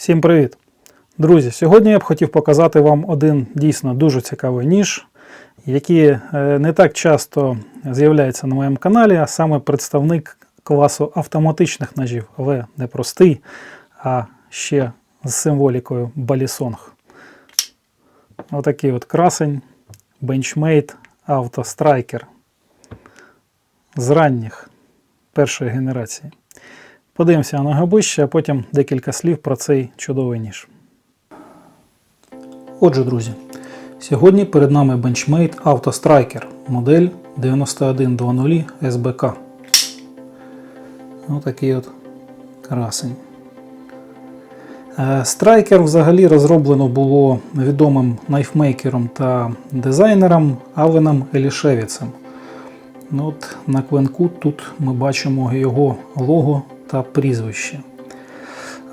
Всім привіт! Друзі, сьогодні я б хотів показати вам один дійсно дуже цікавий ніж, який е, не так часто з'являється на моєму каналі, а саме представник класу автоматичних ножів, але не простий, а ще з символікою Балісонг. Отакий от красень Auto Striker з ранніх першої генерації. Подивимося на ближче, а потім декілька слів про цей чудовий ніж. Отже, друзі, сьогодні перед нами Auto Striker модель 9100 SBK. Отакий от красень. Е, Страйкер взагалі розроблено було відомим найфмейкером та дизайнером Авеном Елішевіцем. Ну, от на квинку тут ми бачимо його лого та прізвище.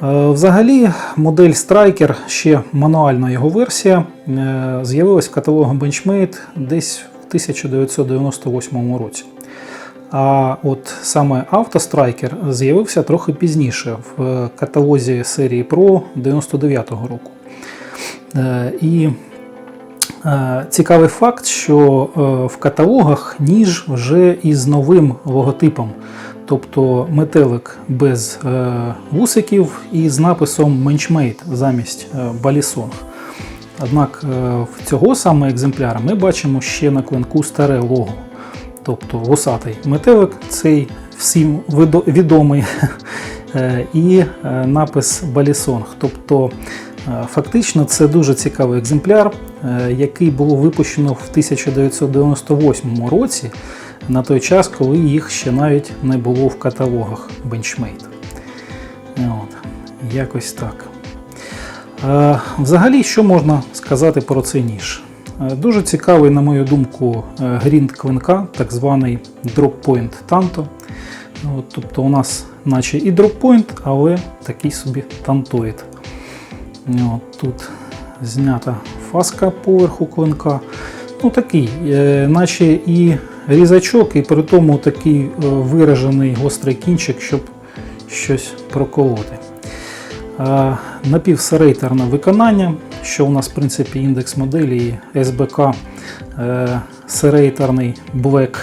Е, Взагалі, модель Striker, ще мануальна його версія, е, з'явилась в каталогу Benchmade десь в 1998 році. А от саме Autostriker з'явився трохи пізніше в каталозі серії Pro 99-го року. Е, І Е, Цікавий факт, що е, в каталогах ніж вже із новим логотипом, тобто метелик без е, вусиків і з написом Benchmade замість Balisong. Однак в цього саме екземпляра ми бачимо ще на клинку старе лого. Тобто вусатий метелик, цей всім відомий, е, і е, напис Balisong. Тобто Е, Фактично, це дуже цікавий екземпляр, е, який було випущено в 1998 році, на той час, коли їх ще навіть не було в каталогах Benchmade. От, якось так. Взагалі, що можна сказати про цей ніж? Дуже цікавий, на мою думку, е, грінт клинка, так званий дроппойнт Tanto. От, Тобто у нас наче і дроппойнт, але такий собі тантоїд. От, тут знята фаска поверху клинка. Ну такий, е, наче і різачок, і при тому такий е, виражений гострий кінчик, щоб щось проколоти. Е, напівсерейтерне виконання, що у нас в принципі індекс моделі і СБК е, серейтерний Black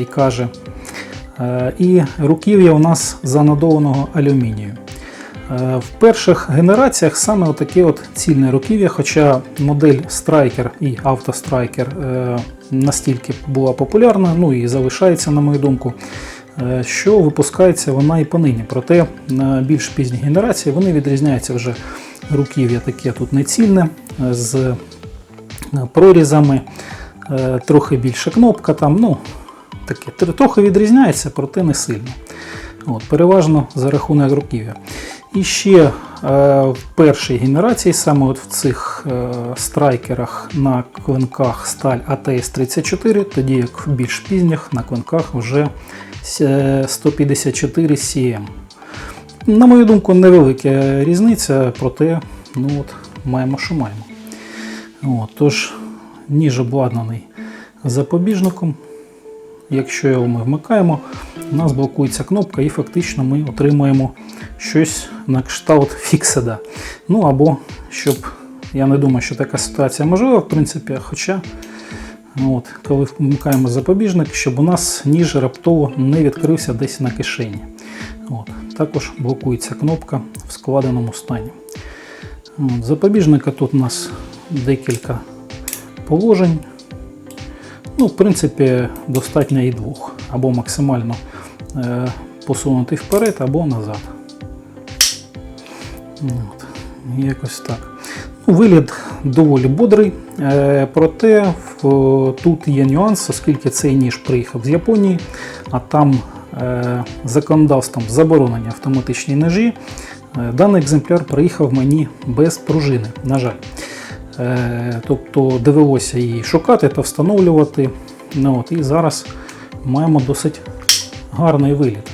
і каже. І руків'я у нас занадованого алюмінію. Е, В перших генераціях саме отаке от цільне руків'я, хоча модель Striker і Auto е, настільки була популярна, ну і залишається, на мою думку, е, що випускається вона і понині. Проте на більш пізній генерації вони відрізняються вже руків'я таке тут нецільне з прорізами, трохи більша кнопка там, ну таке трохи відрізняється, проте не сильно. От, переважно за рахунок руків'я. І ще е, в першій генерації, саме от в цих е, страйкерах на клинках сталь АТС-34, тоді як в більш пізніх на клинках вже е, 154 CM. На мою думку, невелика різниця, проте ну от, маємо, що маємо. От, тож, ніж обладнаний запобіжником. Якщо його ми вмикаємо, у нас блокується кнопка і фактично ми отримуємо щось на кшталт фікседа. Ну або щоб, я не думаю, що така ситуація можлива, в принципі, хоча от, коли вмикаємо запобіжник, щоб у нас ніж раптово не відкрився десь на кишені. От, також блокується кнопка в складеному стані. От, запобіжника тут у нас декілька положень. Ну, в принципі, достатньо і двох. Або максимально е, посунути вперед, або назад. От, якось так. Ну, вигляд доволі бодрий, е, проте в, тут є нюанс, оскільки цей ніж приїхав з Японії, а там е, законодавством заборонені автоматичні ножі. Е, даний екземпляр приїхав мені без пружини, на жаль. Е, Тобто довелося її шукати та встановлювати. Ну, от, І зараз маємо досить гарний вигляд.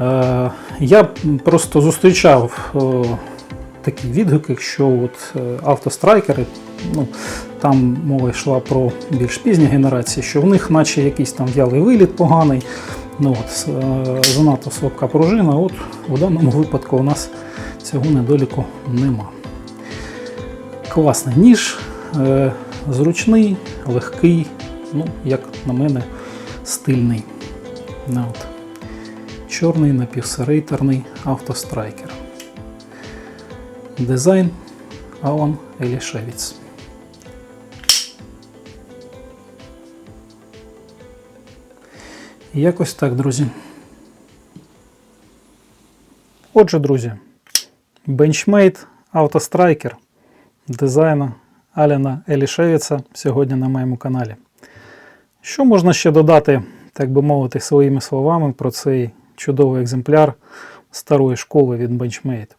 Е, Я просто зустрічав е, такі відгуки, що от автострайкери, ну, там мова йшла про більш пізні генерації, що в них наче якийсь там в'ялий виліт поганий, ну, от, занадто слабка пружина. От, у даному випадку у нас цього недоліку нема. Класний ніж, е, зручний, легкий, ну, як на мене, стильний. От. Чорний напівсерейтерний автострайкер. Дизайн Алан Елішевіц. Якось так, друзі. Отже, друзі, Benchmade автострайкер дизайну Аліна Елішевіца сьогодні на моєму каналі. Що можна ще додати, так би мовити, своїми словами про цей чудовий екземпляр старої школи від Benchmade?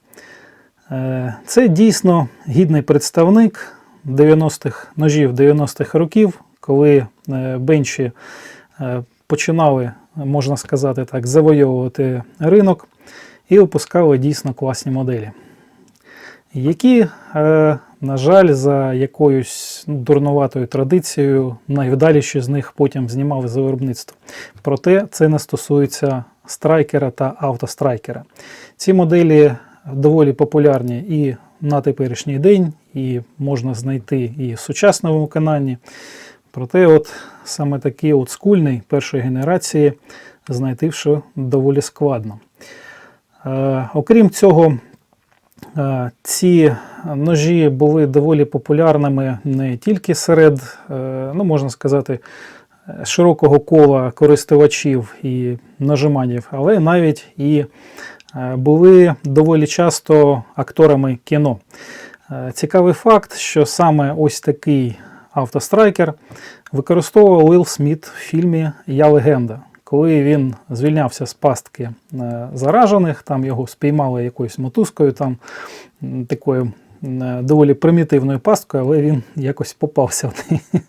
Е, Це дійсно гідний представник 90-х ножів 90-х років, коли е, бенчі е, починали, можна сказати так, завойовувати ринок і випускали дійсно класні моделі, які, е, на жаль, за якоюсь ну, дурнуватою традицією, найвдаліші з них потім знімали за виробництво. Проте це не стосується страйкера та автострайкера. Ці моделі доволі популярні і на теперішній день, і можна знайти і в сучасному виконанні. Проте, от саме такий от скульний першої генерації знайти вже доволі складно. Е, окрім цього, ці ножі були доволі популярними не тільки серед, е, ну можна сказати, е, широкого кола користувачів і нажиманів, але навіть і е, були доволі часто акторами кіно. Е, Цікавий факт, що саме ось такий автострайкер використовував Уилл Сміт в фільмі Я легенда. Коли він звільнявся з пастки е, заражених, там його спіймали якоюсь мотузкою, там такою е, доволі примітивною пасткою, але він якось попався в неї.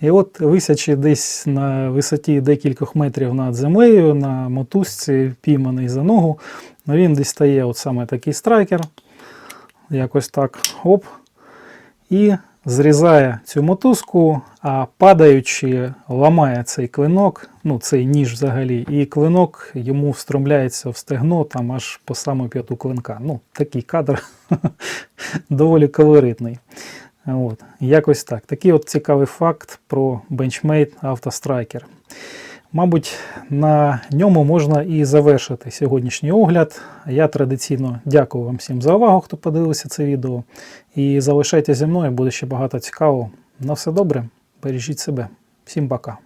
І от висячи десь на висоті декількох метрів над землею, на мотузці, пійманий за ногу, він дістає от саме такий страйкер, якось так, оп, і зрізає цю мотузку, а падаючи, ламає цей клинок, ну цей ніж взагалі, і клинок йому встромляється в стегно там аж по саму п'яту клинка. Ну, такий кадр доволі колоритний. От, якось так. Такий от цікавий факт про бенчмейт Autostriker. Мабуть, на ньому можна і завершити сьогоднішній огляд. Я традиційно дякую вам всім за увагу, хто подивився це відео. І залишайтеся зі мною, буде ще багато цікавого. На все добре, бережіть себе. Всім пока.